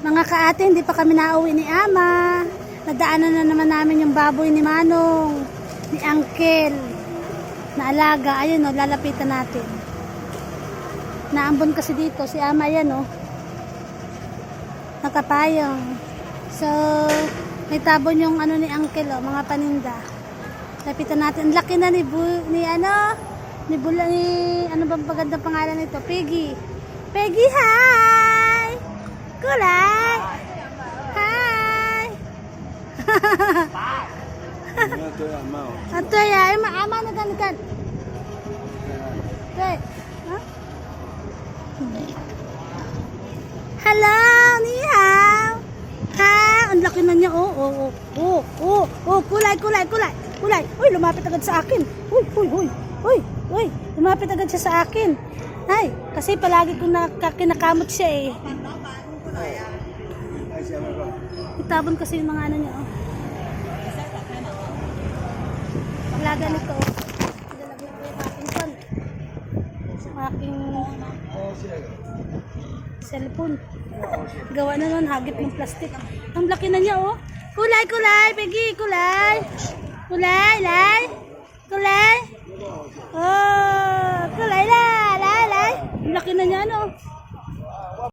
Mga kaate, hindi pa kami nauwi ni Ama. Nadaanan na naman namin yung baboy ni Manong, ni Uncle, na alaga. Ayun o, lalapitan natin. Naambon kasi dito, si Ama yan o. Nakapayong. So, may tabon yung ano ni Uncle o, mga paninda. Lapitan natin. Ang laki na ni, Bu, ni ano, ni Bula, ni, ano bang paganda pangalan nito? Peggy. Peggy, hi! Kulay! Hi! Ito yung amaw. Ato ya, ay maama na ganikan. Okay. Ha? Hello, ni hao. Ha, ang laki na niya. Oh, oh, oh, oh, oh, oh, kulay, kulay, kulay, kulay. Uy, lumapit agad sa akin. Uy, uy, uy, uy, uy, lumapit agad siya sa akin. Ay, kasi palagi kong nakakinakamot siya eh. Itabon kasi yung mga ano niya. Oh. Alaga nito. oh. Nilalagyan ko yung aking phone. Aking cellphone. Gawa na nun, hagip ng plastic. Ang laki na niya, oh. Kulay, kulay, Peggy, kulay. Kulay, lay. Kulay. Oh, kulay, lay, lay, lay. Ang laki na niya, ano.